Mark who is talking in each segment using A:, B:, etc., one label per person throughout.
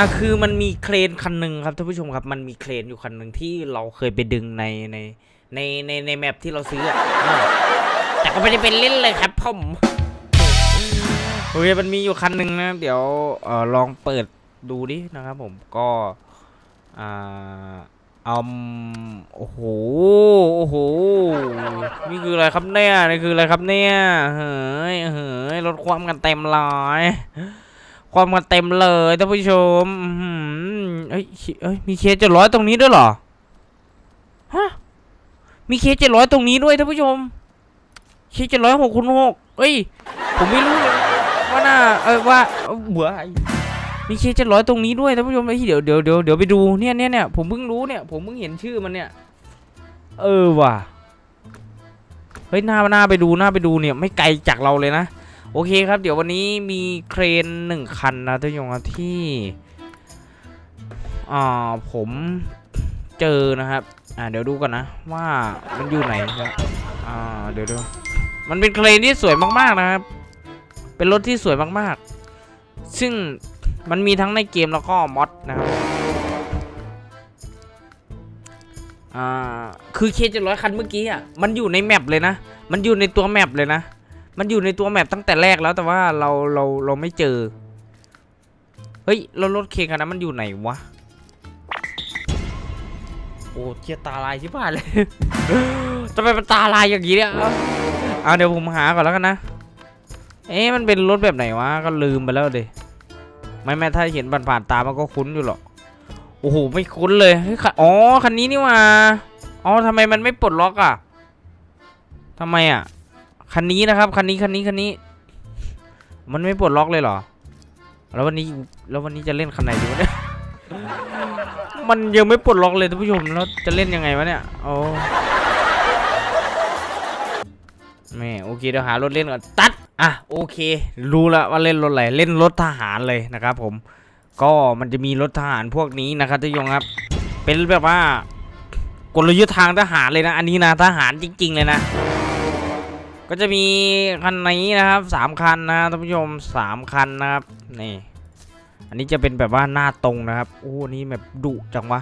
A: อะคือมันมีเครนคันหนึ่งครับท่านผู้ชมครับมันมีเครนอยู่คันหนึ่งที่เราเคยไปดึงในในในในในแมปที่เราซื้ออะอะแต่ก็ไม่ได้เป็นเล่นเลยครับผมโอเคมันมีอยู่คันหนึ่งนะ เดี๋ยวเออลองเปิดดูดินะครับผมก็อ่าเอาโอ้โห โอ้โห นี่คืออะไรครับเนี่ย นี่คืออะไรครับเนี่ย เฮ้ย เฮ้ย ลดความกันเต็มเลย ความกันเต็มเลยท่านผู้ชมเอ้ยเอ้ย มีเคเจ็ดร้อยตรงนี้ด้วยเหรอ ฮะ มีเคเจ็ดร้อยตรงนี้ด้วยท่านผู้ชม เคเจ็ดร้อยหกคูณหกเอ้ย ผมไม่รู้เลยว่าน่าเออว่าเอ้าเบื่อไอ้มีเคเจ็ดร้อยตรงนี้ด้วยท่านผู้ชมเอ้ยเดี๋ยวเดี๋ยวเดี๋ยวเดี๋ยวไปดูเนี่ยเนี่ยเนี่ยผมเพิ่งรู้เนี่ย ผมเพิ่งเห็นชื่อมันเนี่ย เออว่ะ เฮ้ยหน้าหน้าไปดูหน้าไปดูเนี่ย ไม่ไกลจากเราเลยนะ โอเคครับ เดี๋ยววันนี้มีเครนหนึ่งคันนะท่านผู้ชมครับที่อ่าผมเจอนะครับ อ่าเดี๋ยวดูก่อนนะ ว่ามันอยู่ไหนครับอ่าเดี๋ยวดูมันเป็นเครนที่สวยมากๆนะครับ เป็นรถที่สวยมากๆ ซึ่งมันมีทั้งในเกมแล้วก็มอดนะครับอ่าคือเคจะร้อยคันเมื่อกี้อะมันอยู่ในแมปเลยนะ มันอยู่ในตัวแมปเลยนะ มันอยู่ในตัวแมปตั้งแต่แรกแล้วแต่ว่าเราเราเราไม่เจอ เฮ้ยเรารถเคคันนั้นมันอยู่ไหนวะ โอ้เทียตาลายชิบหายเลยทำไมมันตาลายอย่างนี้เนี่ยเอาเดี๋ยวผมหาก่อนแล้วกันนะ เอ๊ะมันเป็นรถแบบไหนวะก็ลืมไปแล้วเดไม่แม่ถ้าเห็นผ่านๆตามันก็คุ้นอยู่หรอกโอ้โหไม่คุ้นเลยเฮ้ยอ๋อคันนี้นี่ว่าอ๋อทำไมมันไม่ปลดล็อกอะทำไมอะ คันนี้นะครับคันนี้คันนี้คันนี้ มันไม่ปลดล็อกเลยเหรอ แล้ววันนี้แล้ววันนี้จะเล่นคันไหนดีวะเนี่ยมันยังไม่ปลดล็อกเลยท่านผู้ชมแล้วจะเล่นยังไงวะเนี่ยโอ้แม่โอเคเดี๋ยวหารถเล่นก่อนตัดอะโอเค รู้แล้วว่าเล่นรถอะไรเล่นรถทหารเลยนะครับ ผม ก็มันจะมีรถทหารพวกนี้นะครับท่านผู้ชมครับ เป็นแบบว่ากลยุทธ์ทางทหารเลยนะ อันนี้นะทหารจริง ๆ เลยนะ ก็จะมีคันนี้นะครับสามคันนะท่านผู้ชมสามคันนะครับนี่อันนี้จะเป็นแบบว่าหน้าตรงนะครับโอ้นนี้แบบดุจังวะ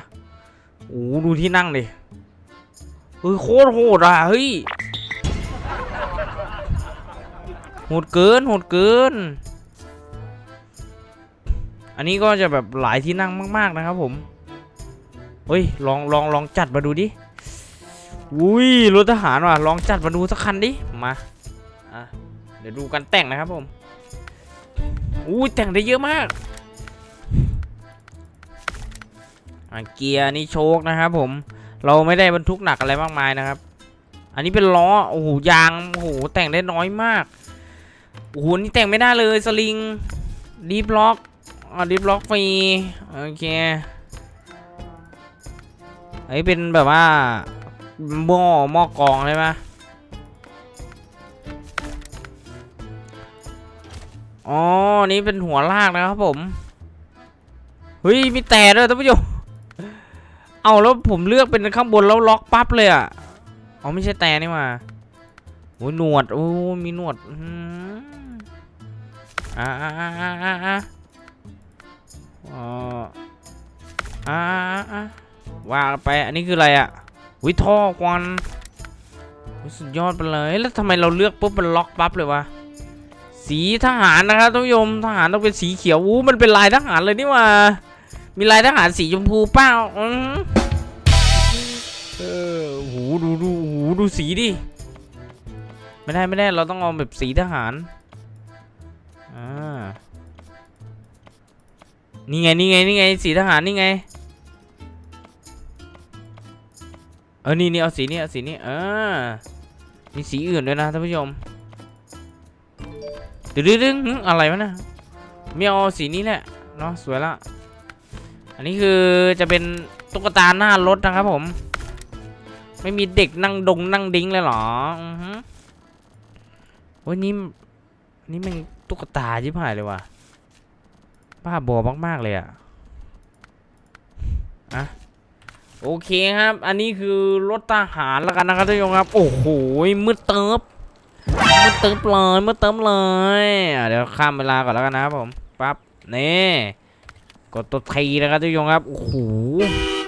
A: โอ้ดูที่นั่งดิเฮ้ยโคตรโหดอะเฮ้ยโหดเกินโหดเกิน อันนี้ก็จะแบบหลายที่นั่งมาก ๆนะครับผมเฮ้ยลองลองลองจัดมาดูดิ อุ้ยรถทหารว่ะลองจัดมาดูสักคันดิมาอะเดี๋ยวดูกันแต่งนะครับผมอุ้ยแต่งได้เยอะมากอะเกียร์นี่โชคนะครับผม เราไม่ได้บรรทุกหนักอะไรมากมายนะครับ อันนี้เป็นล้อโอ้โหยางโอ้โหแต่งได้น้อยมากโอ้โหนี่แต่งไม่ได้เลยสลิงดีบล็อกอดีบล็อกฟรีโอเคไอ้เป็นแบบว่า หม้อหม้อกองใช่ไหมอ๋อ นี่เป็นหัวลากนะครับผม เฮ้ย มีแต่ด้วยท่านผู้ชม เอาแล้วผมเลือกเป็นข้างบนแล้วล็อกปั๊บเลยอะ อ๋อไม่ใช่แต่นี่มาโอ้ยหนวด โอ้มีหนวดอืมอ่าอ่าอ่าอ่าอ่าอ่าอ่าอ่าอ่าว่าไป อันนี้คืออะไรอะ วิท่อควันสุดยอดไปเลยแล้วทำไมเราเลือกปุ๊บมันล็อกปั๊บเลยวะสีทหารนะครับท่านผู้ชมทหารต้องเป็นสีเขียวอู้มันเป็นลายทหารเลยนี่ว่ามีลายทหารสีชมพูเปล่าเออหูดูดูหูดูสีดิไม่ได้ไม่ได้เราต้องเอาแบบสีทหารอ่านี่ไงนี่ไงนี่ไงสีทหารนี่ไง ออนี่นี่เอาสีนี้เอาสีนี้เออมีสีอื่นด้วยนะท่านผู้ชมดึงดึงดึงอะไรวะนะไม่เอาสีนี้แหละเนาะสวยละอันนี้คือจะเป็นตุ๊กตาหน้ารถนะครับผม ไม่มีเด็กนั่งดงนั่งดิ้งเลยเหรออือฮึวันนี้นี่มันตุ๊กตาชิบหายเลยว่ะบ้าบอมากๆเลยอะอะ โอเคครับ อันนี้คือรถทหารแล้วกันนะครับท่านผู้ชมครับ โอ้โหมืดเติบมืดเติบเลยมืดเติบเลยเดี๋ยวข้ามเวลาก่อนแล้วกันนะครับผมปั๊บนี่กดตัวทีนะครับท่านผู้ชมครับโอ้โห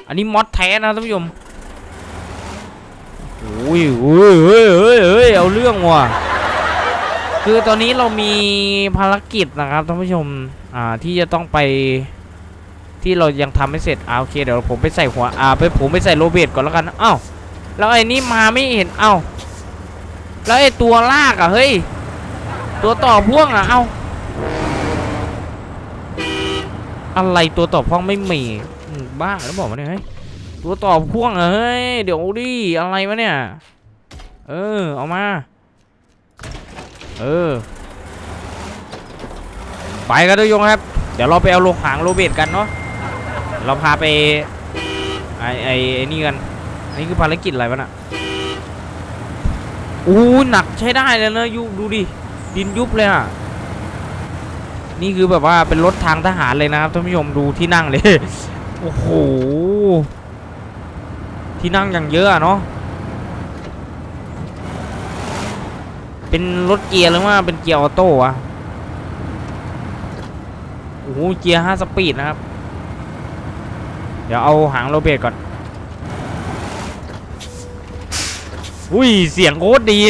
A: อันนี้มอดแท้นะท่านผู้ชมโอ้ยเฮ้ยเฮ้ยเฮ้ยเฮ้ยเอาเรื่องว่ะคือตอนนี้เรามีภารกิจนะครับท่านผู้ชมอ่าที่จะต้องไป ที่เรายังทำไม่เสร็จอ่าโอเคเดี๋ยวผมไปใส่หัวอ่าไปผมไปใส่โรเบตก่อนแล้วกันอ้าวแล้วไอ้นี่มาไม่เห็นเอ้าแล้วไอ้ตัวลากอะเฮ้ยตัวต่อพ่วงอะเอ้าอะไรตัวต่อพ่วงไม่มีบ้าแล้วบอกมาเนี่ยเฮ้ยตัวต่อพ่วงอะเฮ้ยเดี๋ยวดิอะไรวะเนี่ยเออเอามาเออไปกันทุกยงครับ เดี๋ยวเราไปเอาโลหางโรเบตกันเนาะ เราพาไปไอไอไอนี่กันอันนี่คือภารกิจอะไรวะน่ะอู้หนักใช้ได้เลยนะยุบดูดิดินยุบเลยอะนี่คือแบบว่าเป็นรถทางทหารเลยนะครับท่านผู้ชมดูที่นั่งเลยโอ้โหที่นั่งอย่างเยอะอะเนาะเป็นรถเกียร์หรือว่าเป็นเกียร์ออโต้อะโอ้โหเกียร์ห้าสปีดนะครับ เดี๋ยวเอาหางโรเบตก่อน อุ้ย เสียงโคตรดี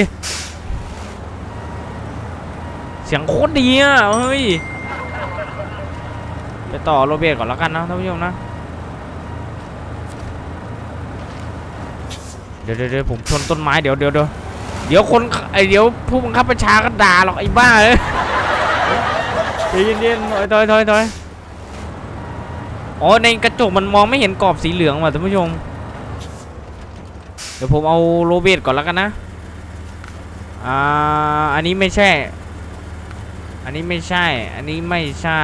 A: เสียงโคตรดีอะ เฮ้ย ไปต่อโรเบตก่อนแล้วกันนะท่านผู้ชมนะ เดี๋ยวเดี๋ยวผมชนต้นไม้เดี๋ยวเดี๋ยวเดี๋ยวเดี๋ยวคนไอเดี๋ยวผู้บังคับบัญชาก็ด่าหรอกไอ้บ้าเลยเดี๋ยวเย็นๆถอยถอยถอยถ อยอ๋อในกระจกมันมองไม่เห็นกรอบสีเหลืองว่ะท่านผู้ชม เดี๋ยวผมเอาโรเบตก่อนแล้วกันนะ อ่า อันนี้ไม่ใช่ อันนี้ไม่ใช่ อันนี้ไม่ใช่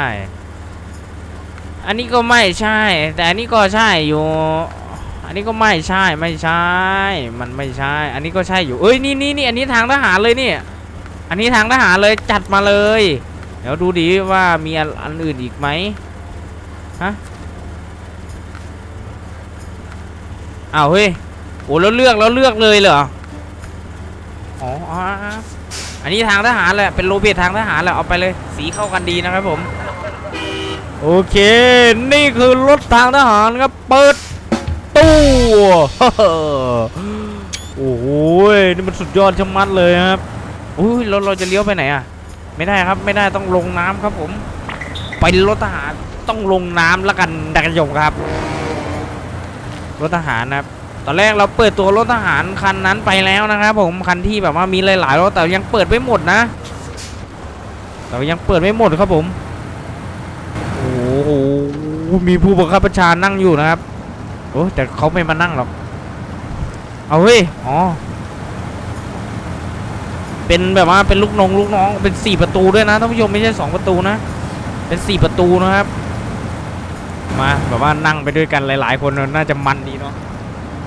A: อันนี้ก็ไม่ใช่ แต่อันนี้ก็ใช่อยู่ อันนี้ก็ไม่ใช่ ไม่ใช่ มันไม่ใช่ อันนี้ก็ใช่อยู่ เอ้ย นี่นี่นี่อันนี้ทางทหารเลยนี่ อันนี้ทางทหารเลยจัดมาเลย เดี๋ยวดูดิว่ามีอันอื่นอีกไหมฮะ อ้าวเฮ้ยโอ้แล้วเลือกแล้วเลือกเลยเหรออ๋ออ๋ออ๋ออันนี้ทางทหารแหละเป็นโรเบตทางทหารแหละเอาไปเลยสีเข้ากันดีนะครับผมโอเค นี่คือรถทางทหารครับเปิดตู้โอ้โหนี่มันสุดยอดชะมัดเลยครับอุ้ยเราเราจะเลี้ยวไปไหนอะ ไม่ได้ครับไม่ได้ต้องลงน้ำครับผม ไปรถทหารต้องลงน้ำแล้วกันดักยงครับ รถทหารนะครับตอนแรกเราเปิดตัวรถทหารคันนั้นไปแล้วนะครับผมคันที่แบบว่ามีหลายๆรถแต่ยังเปิดไม่หมดนะแต่ยังเปิดไม่หมดครับผมโอ้โหมีผู้บังคับบัญชานั่งอยู่นะครับโอ้แต่เขาไม่มานั่งหรอกเอาเฮ้ยอ๋อเป็นแบบว่าเป็นลูกน้องลูกน้องเป็นสี่ประตูด้วยนะท่านผู้ชมไม่ใช่สองประตูนะ เป็นสี่ประตูนะครับ มาแบบว่านั่งไปด้วยกันหลาย ๆ คนน่าจะมันดีเนาะ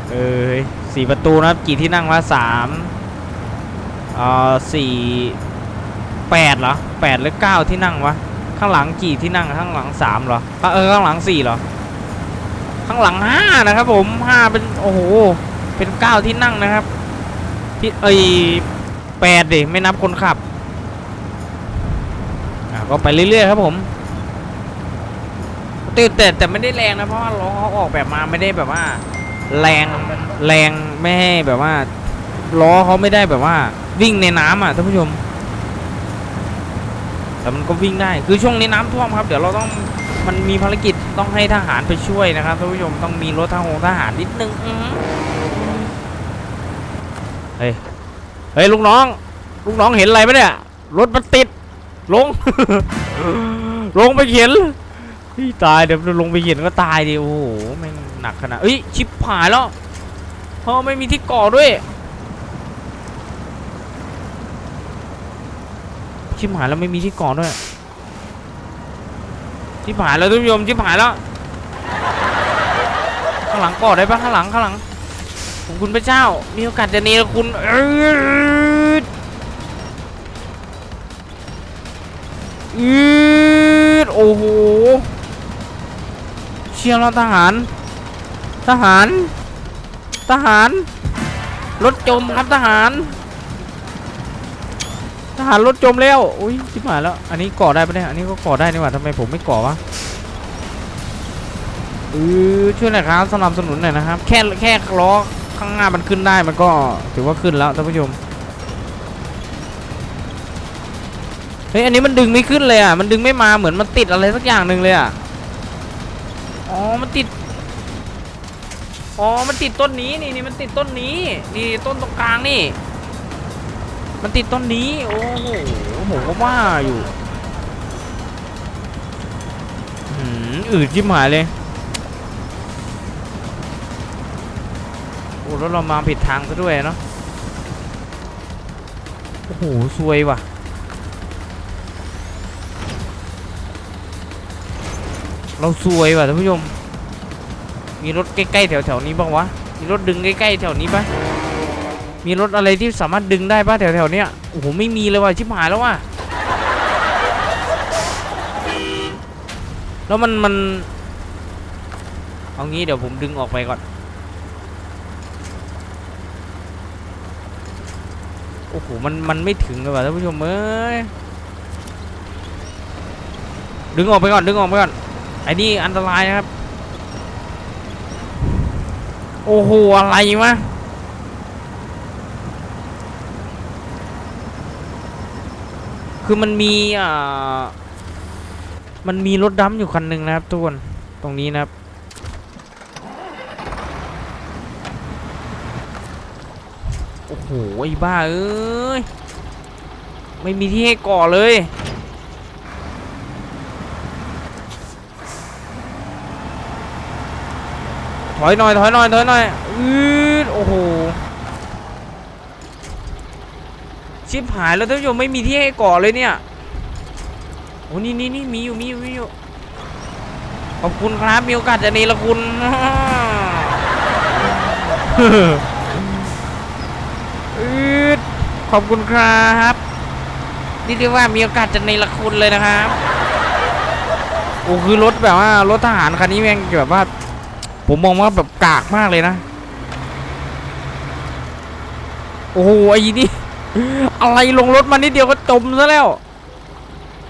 A: เออสี่ประตูนะครับกี่ที่นั่งวะสามเอ่อสี่แปดเหรอแปดหรือเก้าที่นั่งวะข้างหลังกี่ที่นั่งข้างหลังสามเหรอเออข้างหลังสี่เหรอข้างหลังห้านะครับผมห้าเป็นโอ้โหเป็นเก้าที่นั่งนะครับที่เอ้ยแปดดิไม่นับคนขับอะก็ไปเรื่อยๆครับผม แต่แต่แต่ไม่ได้แรงนะเพราะว่าล้อเขาออกแบบมาไม่ได้แบบว่า แรงแรงไม่ให้แบบว่าล้อเขาไม่ได้แบบว่า วิ่งในน้ำอะท่านผู้ชม แต่มันก็วิ่งได้คือช่วงนี้น้ำท่วมครับ เดี๋ยวเราต้องมันมีภารกิจต้องให้ทหารไปช่วยนะครับท่านผู้ชมต้องมีรถทหารทหารนิดนึงเฮ้ยเฮ้ยลูกน้อง ลูกน้องเห็นอะไรไหมเนี่ยรถมันติดลง ลงไปเข็น พี่ตายเดี๋ยวลงไปเข็นก็ตายดิโอ้โหแม่งหนักขนาดเอ้ยชิบหายแล้วเพราะไม่มีที่เกาะด้วยชิบหายแล้วไม่มีที่เกาะด้วยชิบหายแล้วท่านผู้ชมชิบหายแล้วข้างหลังเกาะได้ปะข้างหลังข้างหลังของคุณพระเจ้ามีโอกาสจะเนรคุณเอออืด ชียร์เราทหาร ทหาร ทหาร รถจมครับทหาร ทหารรถจมแล้ว อุ้ยชิบหายแล้ว อันนี้ก่อได้ปะเนี่ย อันนี้ก็ก่อได้นี่หว่าทำไมผมไม่ก่อวะเออช่วยหน่อยครับสนับสนุนหน่อยนะครับ แค่แค่ล้อข้างหน้ามันขึ้นได้มันก็ถือว่าขึ้นแล้วท่านผู้ชมเฮ้ยอันนี้มันดึงไม่ขึ้นเลยอะ มันดึงไม่มาเหมือนมันติดอะไรสักอย่างหนึ่งเลยอะ มันติด อ๋อ มันติดต้นนี้นี่นี่มันติดต้นนี้ นี่ต้นตรงกลางนี่ มันติดต้นนี้ โอ้โหผมก็ว่าอยู่หือืดชิบหายเลย โอ้แล้วเรามาผิดทางซะด้วยเนาะ โอ้โหซวยว่ะเราซวยว่ะท่านผู้ชม มีรถใกล้ๆแถวๆนี้บ้างวะ มีรถดึงใกล้ๆแถวนี้ปะมีรถอะไรที่สามารถดึงได้ปะแถวๆเนี้ยโอ้โหไม่มีเลยว่ะชิบหายแล้วว่ะ แล้วมันมัน เอางี้เดี๋ยวผมดึงออกไปก่อน โอ้โหมันมันไม่ถึงเลยว่ะท่านผู้ชมเอ้ย ดึงออกไปก่อนดึงออกไปก่อนไอ้นี่อันตรายนะครับ โอ้โห อะไรวะคือมันมีอ่ามันมีรถดำอยู่คันหนึ่งนะครับทุกคนตรงนี้นะครับ โอ้โหไอ้บ้าเอ้ย ไม่มีที่ให้ก่อเลย ถอยหน่อยถอยหน่อยถอยหน่อยอืดโอ้โหชิบหายแล้วท่านผู้ชมไม่มีที่ให้ก่อเลยเนี่ยโอ้นี่นี่นี่มีอยู่มีอยู่มีอยู่ขอบคุณครับมีโอกาสจะเนรคุณอืดขอบคุณครับนี่เรียกว่ามีโอกาสจะเนรคุณเลยนะครับโอ้คือรถแบบว่ารถทหารคันนี้แม่งแบบว่า ผมมองว่าแบบกากมากเลยนะ โอ้โหไอ้นี่ อะไรลงรถมานิดเดียวก็จมซะแล้ว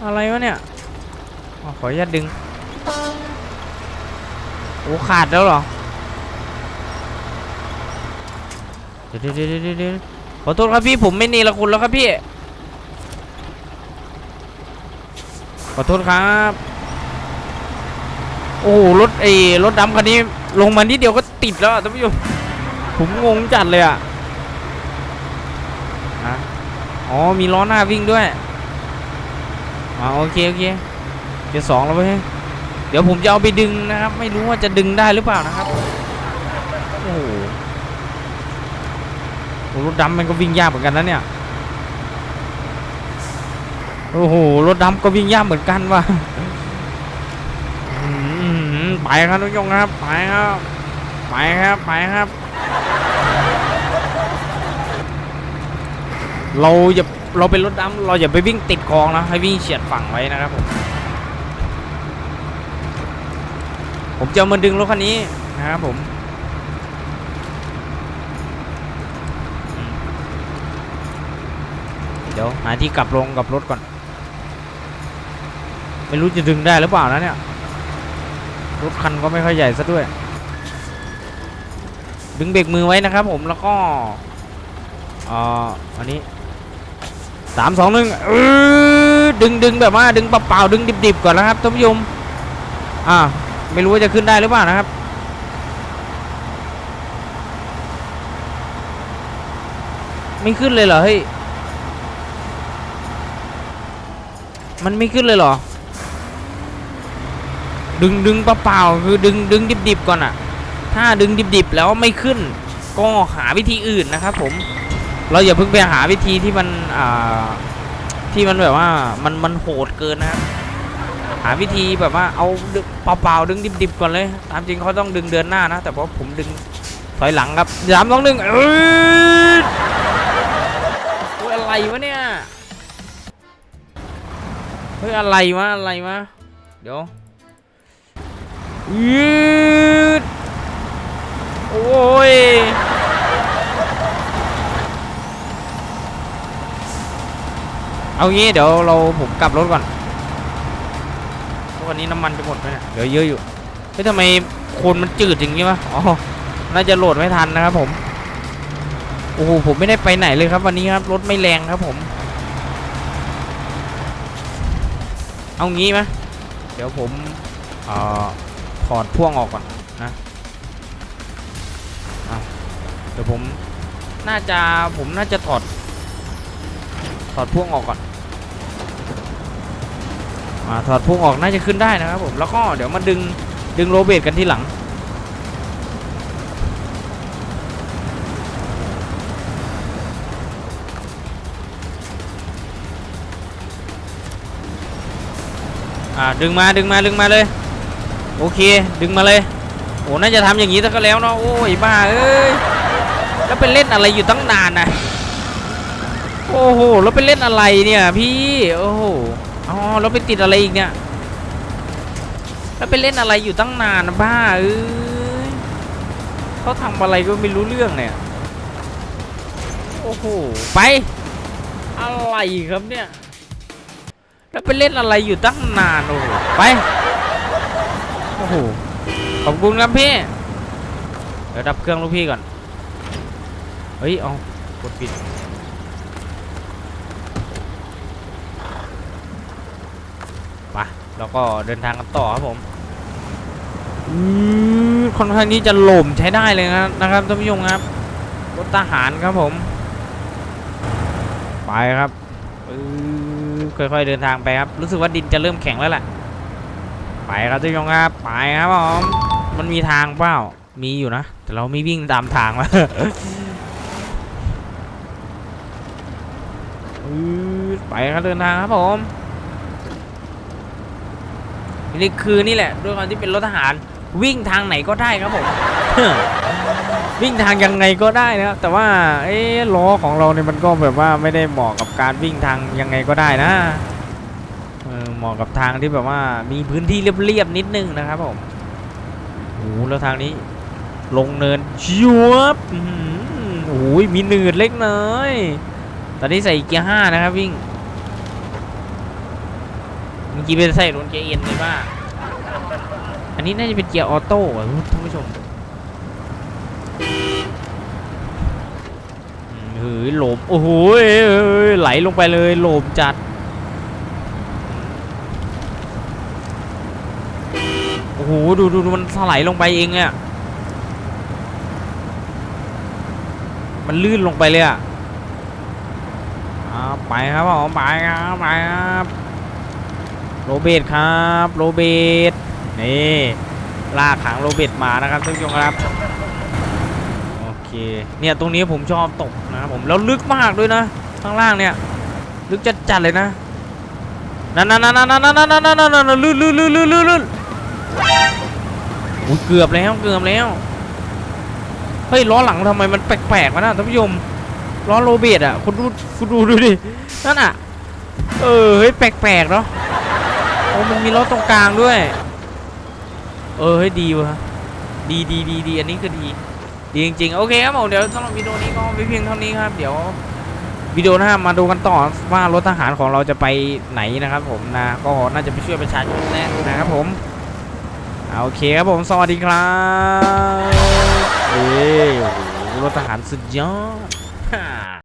A: อะไรวะเนี่ยอขออนุญาตดึง โอ้ขาดแล้วเหรอ เดี๋ยวเดี๋ยวเดี๋ยวขอโทษครับพี่ผมไม่เนรคุณแล้วครับพี่ ขอโทษครับ โอ้รถไอ้รถดำคันนี้ ลงมานิดเดียวก็ติดแล้วท่านผู้ชมผมงงจัดเลยอะอะอ๋อมีล้อหน้าวิ่งด้วยอ๋อโอเคโอเคเดี๋ยวสองแล้วเว้ยเดี๋ยวผมจะเอาไปดึงนะครับ ไม่รู้ว่าจะดึงได้หรือเปล่านะครับโอ้โหรถดำมันก็วิ่งยากเหมือนกันนะเนี่ยโอ้โหรถดำก็วิ่งยากเหมือนกันว่ะ ไปครับทุกท่านครับไปครับไปครับไปครับ เราอย่าเราเป็นรถดำเราอย่าไปวิ่งติดคลองนะให้วิ่งเฉียดฝั่งไว้นะครับผมผมจะมาดึงรถคันนี้นะครับผมอืมเดี๋ยวหาที่กลับลงกับรถก่อน ไม่รู้จะดึงได้หรือเปล่านะเนี่ย รถคันก็ไม่ค่อยใหญ่ซะด้วย ดึงเบรกมือไว้นะครับผมแล้วก็เอ่ออันนี้สามสองหนึ่งเออดึงดึงแบบว่าดึงเปล่าๆดึงดิบๆก่อนนะครับท่านผู้ชมอ่าไม่รู้ว่าจะขึ้นได้หรือเปล่านะครับไม่ขึ้นเลยเหรอเฮ้ยมันไม่ขึ้นเลยเหรอ ดึงดึงเปล่าๆคือดึงดึงดิบๆก่อนอะถ้าดึงดิบๆแล้วไม่ขึ้น ก็หาวิธีอื่นนะครับผมเราอย่าเพิ่งไปหาวิธีที่มันอ่าที่มันแบบว่ามันมันโหดเกินนะครับหาวิธีแบบว่าเอาเปล่าๆดึงดิบๆก่อนเลยตามจริงเขาต้องดึงเดินหน้านะ แต่เพราะผมดึงถอยหลังครับสามสองหนึ่งเอ้ยโอ้ยอะไรวะเนี่ยเฮ้ยอะไรวะอะไรวะเดี๋ยว ยืดโอ้ยเอางี้เดี๋ยวเราผมกลับรถก่อนวันนี้น้ำมันจะหมดไหมเนี่ยเหลือเยอะอยู่ฮ้ยทำไมคนมันจืดอย่างงี้วะอ๋อน่าจะโหลดไม่ทันนะครับผมโอ้โหผมไม่ได้ไปไหนเลยครับวันนี้ครับรถไม่แรงครับผม เอางี้ไหมเดี๋ยวผมเอ่อ ถอดพ่วงออกก่อนนะเดี๋ยวผมน่าจะผมน่าจะถอด ถอดพ่วงออกก่อนอ่าถอดพ่วงออกน่าจะขึ้นได้นะครับผมแล้วก็เดี๋ยวมาดึงดึงโรเบตกันที่หลังอ่าดึงมาดึงมาดึงมาเลย โอเค ดึงมาเลย โอ้น่าจะทำอย่างนี้ซะก็แล้วเนาะ โอ้ยบ้าเอ้ย แล้วไปเล่นอะไรอยู่ตั้งนานนะโอ้โห แล้วไปเล่นอะไรเนี่ยพี่ โอ้โห อ๋อ แล้วไปติดอะไรอีกเนี่ย แล้วไปเล่นอะไรอยู่ตั้งนานนะบ้าเอ้ยเขาทำอะไรก็ไม่รู้เรื่องเนี่ย โอ้โห ไป อะไรครับเนี่ย แล้วไปเล่นอะไรอยู่ตั้งนานโอ้โห ไป โอ้โห ขอบคุณครับพี่ เดี๋ยวดับเครื่องลูกพี่ก่อน เฮ้ย เอากดปิดไปแล้วก็เดินทางกันต่อครับผมอือค่อนข้างที่จะหล่มใช้ได้เลยนะนะครับท่านผู้ชมครับ รถทหารครับผม ไปครับค่อยๆเดินทางไปครับ รู้สึกว่าดินจะเริ่มแข็งแล้วแหละ ไปครับทุกท่านครับไปครับผมมันมีทางเปล่ามีอยู่นะ แต่เราไม่วิ่งตามทางมาไปครับเดินทางครับผมนี่คือนี่แหละ ด้วยความที่เป็นรถทหาร วิ่งทางไหนก็ได้ครับผมวิ่งทางยังไงก็ได้นะครับแต่ว่าเอ๊ะล้อของเราเนี่ยมันก็แบบว่าไม่ได้เหมาะกับการวิ่งทางยังไงก็ได้นะ เหมาะกับทางที่แบบว่ามีพื้นที่เรียบๆนิดนึงนะครับผมโอ้โหแล้วทางนี้ ลงเนินยวบโอ้ยมีหนืดเล็กน้อยตอนนี้ใส่เกียร์ห้านะครับวิ่งเมื่อกี้เป็นใส่รถเกียร์เอ็นเลยว่าอันนี้น่าจะเป็นเกียร์ออโต้ท่านผู้ชมเฮ้ยหลมโอ้โหเอ้ยเอ้ยไหลลงไปเลยโหลมจัด โอ้โหดูดูมันสไลด์ลงไปเองเนี่ยมันลื่นลงไปเลยอะไปครับผมไปครับไปครับโรเบตครับโรเบตนี่ลากขังโรเบตมานะครับท่านครับโอเคเนี่ยตรงนี้ผมชอบตกนะครับผมแล้วลึกมากด้วยนะข้างล่างเนี่ยลึกจัดจัเลยนะนั่นนั่นนั่นนั่นนั่นนั่นนั่นลื่นลื่นลื่นลื่นลื่น อุ้ยเกือบแล้วเกือบแล้ว เฮ้ยล้อหลังทำไมมันแปลกๆวะนะท่านผู้ชมล้อโรเบตอะคุณดูคุณดูดูดินั่นอะ เออเฮ้ยแปลกๆเนาะโอ้มันมีล้อตรงกลางด้วย เออเฮ้ยดีวะดีดีดีดีอันนี้คือดีดีจริงๆโอเคครับผมเดี๋ยวสำหรับวิดีโอนี้ก็ไว้เพียงเท่านี้ครับ เดี๋ยววิดีโอหน้ามาดูกันต่อว่ารถทหารของเราจะไปไหนนะครับ ผมนะก็น่าจะไปช่วยประชาชนแน่นะครับผม โอเคครับผม สวัสดีครับ เอ้ยโอ้โหรถทหารสุดยอด